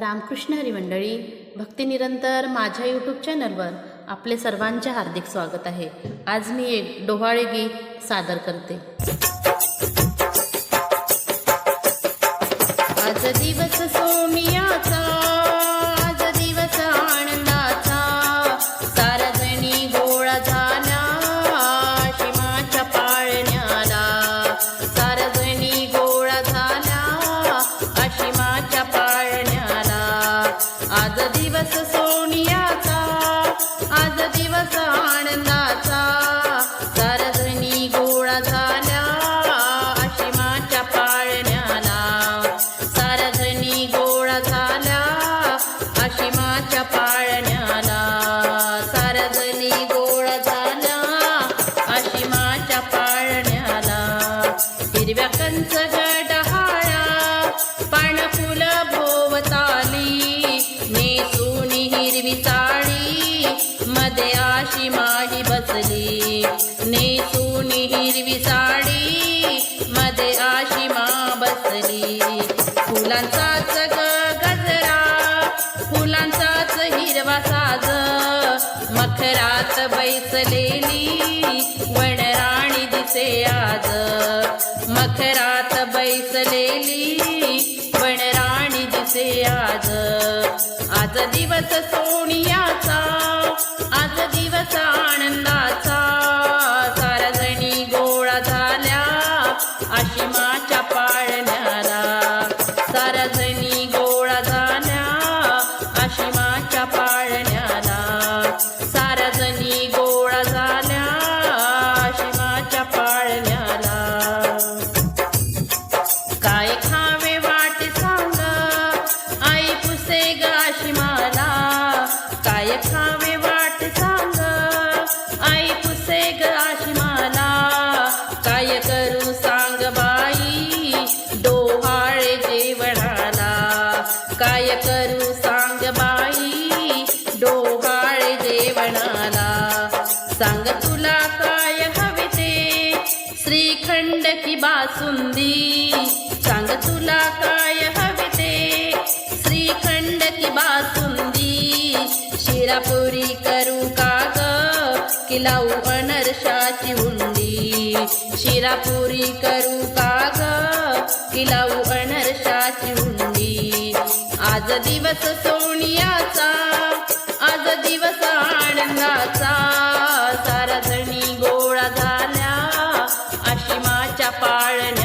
रामकृष्ण हरिमंडळी भक्तिनिरंतर माझ्या यूट्यूब चॅनलवर आपले सर्वांचे हार्दिक स्वागत आहे. आज मी एक डोहाळे गीत सादर करते. आज दिवस सोमियाचा वाजली फुलांचाच ग गजरा फुलांचाच हिरवा साज. मखरात बैसलेली वनराणी दिसे आज. मखरात बैसलेली वनराणी दिसे आज. आज दिवस सोनियाचा की बासुंदी. सांग तुला काय हवे ते? श्रीखंड की बासुंदी. शिरापुरी करू का ग? लावू हुंडी? उंडी शिरापुरी करू का ग? लावू अनरशाची उंडी आज दिवस सोनियाचा பாழன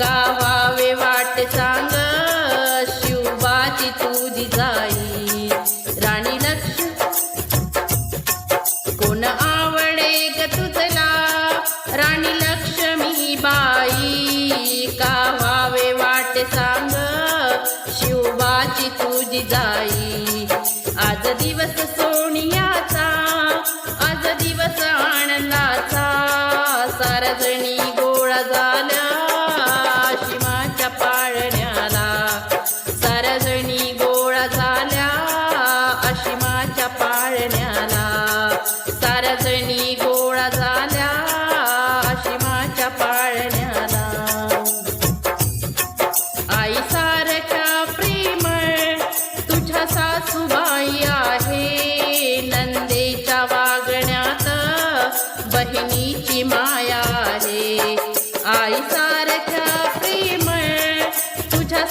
का व्हावे वाट सांग शिवबाची तुझी जाई. राणी लक्ष्मी कोण आवडे ग तुझला? राणी लक्ष्मी बाई का व्हावे वाट सांग शिवबाची तुझी जाई. आज दिवस सोनियाचा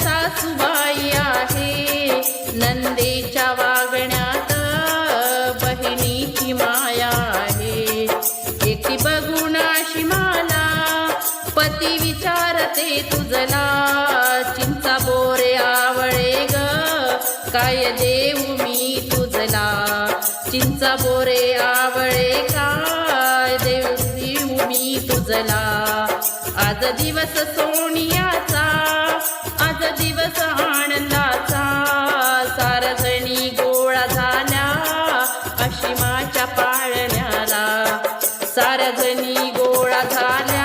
सासूबाई आहे. नंदेच्या वागण्यात बहिणीची माया आहे. एकटी बघून अशी मला पती विचारते तुझला चिंता बोरे आवळे ग काय देऊ मी तुझला? चिंचा बोरे आवळे काय देऊ देऊ मी तुझला? आज दिवस सोनियाचा दिवस आनंदाचा सारजणी गोळा झाल्या अशिमाच्या पाळण्याला. सारजणी गोळा झाल्या.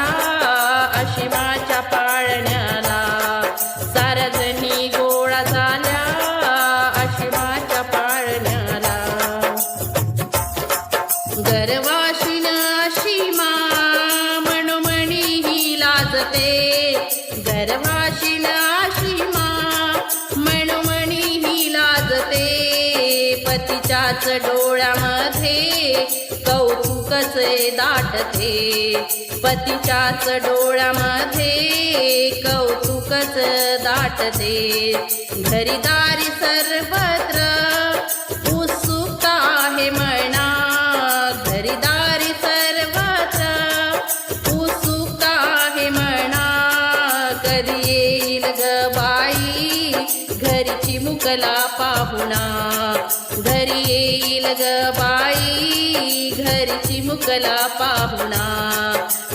डोळ्यामध्ये कौतुकचे दाटते. पतीच्याच डोळ्यामध्ये कौतुकच दाटते. घरीदारी सर्व गबाई बाई घरची मुकला पाहुणा.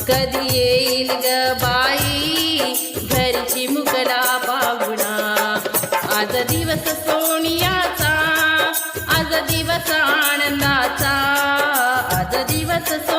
कधी येईल ग बाई घरची मुकला पाहुणा. आज दिवस सोनियाचा आज दिवस आनंदाचा. आज दिवस सो